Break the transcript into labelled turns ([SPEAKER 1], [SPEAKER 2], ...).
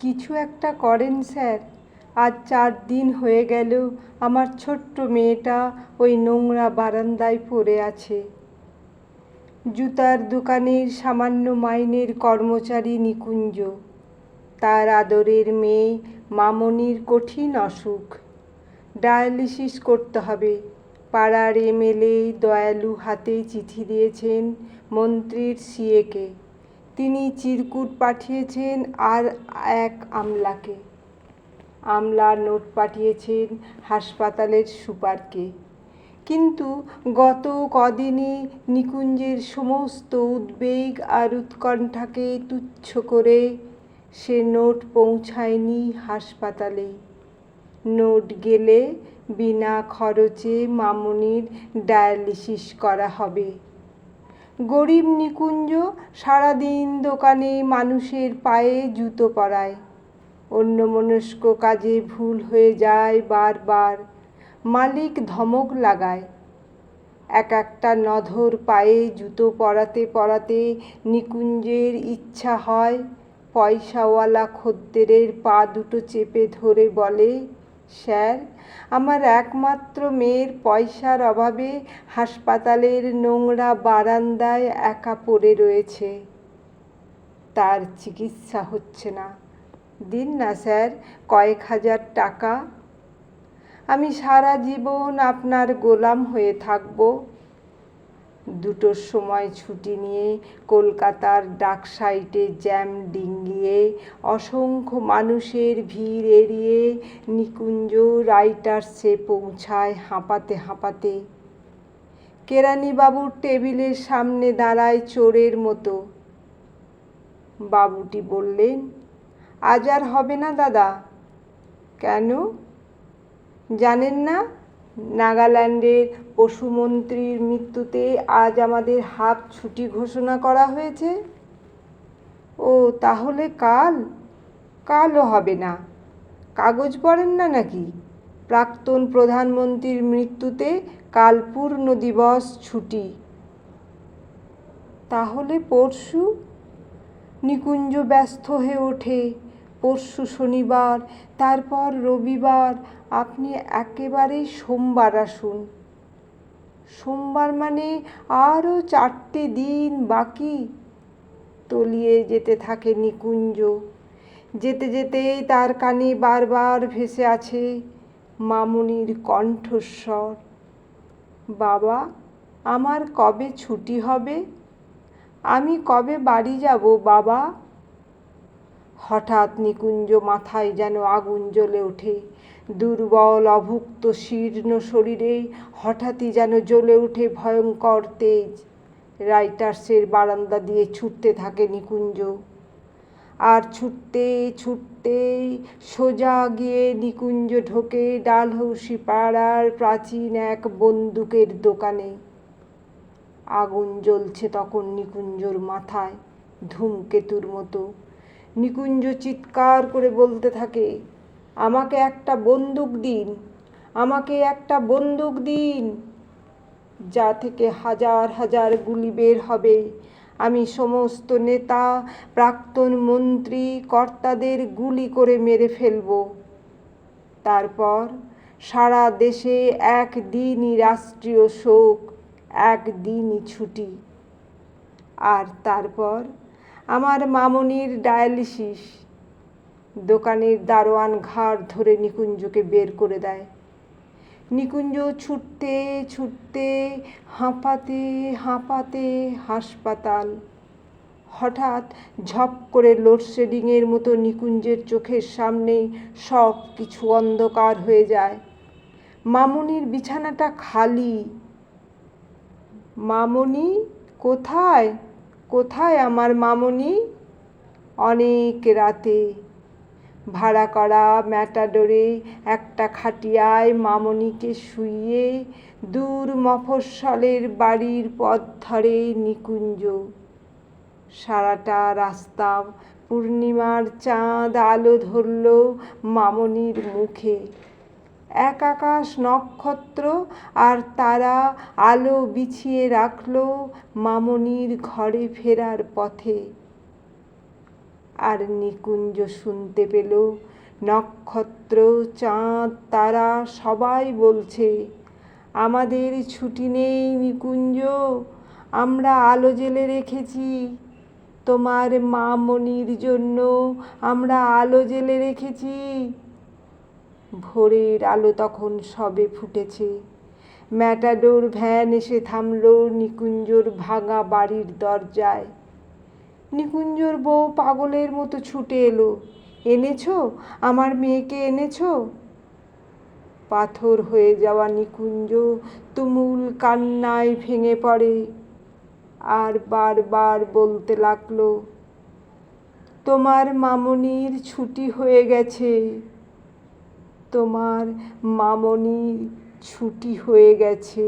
[SPEAKER 1] কিছু একটা করেন স্যার। আজ চার দিন হয়ে গেল আমার ছোট্ট মেয়েটা ওই নোংরা বারান্দায় পড়ে আছে। জুতার দোকানের সামান্য মাইনের কর্মচারী নিকুঞ্জ। তার আদরের মেয়ে মামনির কঠিন অসুখ। ডায়ালিসিস করতে হবে। পাড়ার এমএলএ দয়ালু হাতে চিঠি দিয়েছেন মন্ত্রীর সিএকে। তিনি চিরকুট পাঠিয়েছেন আর এক আমলাকে। আমলা নোট পাঠিয়েছেন হাসপাতালের সুপারকে। কিন্তু গত কদিনে নিকুঞ্জের সমস্ত উদ্বেগ আর উৎকণ্ঠাকে তুচ্ছ করে সে নোট পৌঁছায়নি হাসপাতালে। নোট গেলে বিনা খরচে মামনির ডায়ালিসিস করা হবে। গরিব নিকুঞ্জ সারাদিন দোকানে মানুষের পায়ে জুতো পরায়। অন্যমনস্ক কাজে ভুল হয়ে যায় বারবার, মালিক ধমক লাগায়। এক একটা নধর পায়ে জুতো পরাতে পরাতে নিকুঞ্জের ইচ্ছা হয়, পয়সাওয়ালা খদ্দেরের পা দুটো চেপে ধরে বলে স্যার, আমার একমাত্র মেয়ের পয়সার অভাবে হাসপাতালের নোংরা বারান্দায় একা পড়ে রয়েছে। তার চিকিৎসা হচ্ছে না। দিন না, স্যার, কয়েক হাজার টাকা। আমি সারা জীবন আপনার গোলাম হয়ে থাকব। দুটোর সময় ছুটি নিয়ে কলকাতার ডাক সাইটে জ্যাম ডিঙ্গিয়ে অসংখ্য মানুষের ভিড় এড়িয়ে নিকুঞ্জ রাইটার্সে পৌঁছায় হাঁপাতে হাঁপাতে। কেরানিবাবুর টেবিলের সামনে দাঁড়ায় চোরের মতো। বাবুটি বললেন, আজ আর হবে না দাদা। কেন? জানেন না নাগাল্যান্ডের পশুমন্ত্রীর মৃত্যুতে আজ আমাদের হাফ ছুটি ঘোষণা করা হয়েছে। ও, তাহলে কাল? কালও হবে না। কাগজ পড়েন না নাকি? প্রাক্তন প্রধানমন্ত্রীর মৃত্যুতে কাল পূর্ণ দিবস ছুটি। তাহলে পরশু? নিকুঞ্জ ব্যস্ত হয়ে ওঠে। পরশু শনিবার, তারপর রবিবার, আপনি একেবারে সোমবার আসুন। সোমবার মানে আরও চারটে দিন বাকি। তলিয়ে যেতে থাকে নিকুঞ্জ। যেতে যেতে তার কানে বারবার ভেসে আছে মামুনির কণ্ঠস্বর। বাবা, আমার কবে ছুটি হবে? আমি কবে বাড়ি যাব বাবা? হঠাৎ নিকুঞ্জ মাথায় যেন আগুন জ্বলে ওঠে। দুর্বল, অভুক্ত, শীর্ণ শরীরে হঠাৎই যেন জ্বলে ওঠে ভয়ঙ্কর তেজ। রাইটার্সের বারান্দা দিয়ে ছুটতে থাকে নিকুঞ্জ। আর ছুটতে ছুটতে সোজা গিয়ে নিকুঞ্জ ঢোকে ডালহৌসি পাড়ার প্রাচীন এক বন্দুকের দোকানে। আগুন জ্বলছে তখন নিকুঞ্জর মাথায় ধূমকেতুর মতো। নিকুঞ্জ চিৎকার করে বলতে থাকে, আমাকে একটা বন্দুক দিন, আমাকে একটা বন্দুক দিন। যা থেকে হাজার হাজার গুলি বের হবে। আমি সমস্ত নেতা, প্রাক্তন মন্ত্রী, কর্তাদের গুলি করে মেরে ফেলব। তারপর সারা দেশে একদিনই রাষ্ট্রীয় শোক, একদিনই ছুটি। আর তারপর আমার মামনির ডায়ালিসিস। দোকানের দারোয়ান ঘাড় ধরে নিকুঞ্জকে বের করে দেয়। নিকুঞ্জ ছুটতে ছুটতে, হাঁপাতে হাঁপাতে হাসপাতাল। হঠাৎ ঝপ করে লোডশেডিংয়ের মতো নিকুঞ্জের চোখের সামনে সব কিছু অন্ধকার হয়ে যায়। মামনির বিছানাটা খালি। মামনি, কোথায়? কোথায় আমার মামনি? অনেক রাতে ভাড়া করা ম্যাটাডোরে একটা খাটিয়ায় মামনিকে শুইয়ে দূর মফস্বলের বাড়ির পথ ধরে নিকুঞ্জ। সারাটা রাস্তা পূর্ণিমার চাঁদ আলো ধরল মামনির মুখে। এক আকাশ নক্ষত্র আর তারা আলো বিছিয়ে রাখল মামনির ঘরে ফেরার পথে। আর নিকুঞ্জ শুনতে পেল, নক্ষত্র, চাঁদ, তারা সবাই বলছে, আমাদের ছুটি নেই নিকুঞ্জ, আমরা আলো জেলে রেখেছি। তোমার মামনির জন্য আমরা আলো জেলে রেখেছি। ভোরের আলো তখন সবে ফুটেছে। ম্যাটাডোর ভ্যান এসে থামলো নিকুঞ্জর ভাঙা বাড়ির দরজায়। নিকুঞ্জর বউ পাগলের মতো ছুটে এলো, এনেছো? আমার মেয়েকে এনেছো? পাথর হয়ে যাওয়া নিকুঞ্জ তুমুল কান্নায় ভেঙে পড়ে। আর বারবার বলতে লাগল, তোমার মামনির ছুটি হয়ে গেছে। তোমার মামনি ছুটি হয়ে গেছে।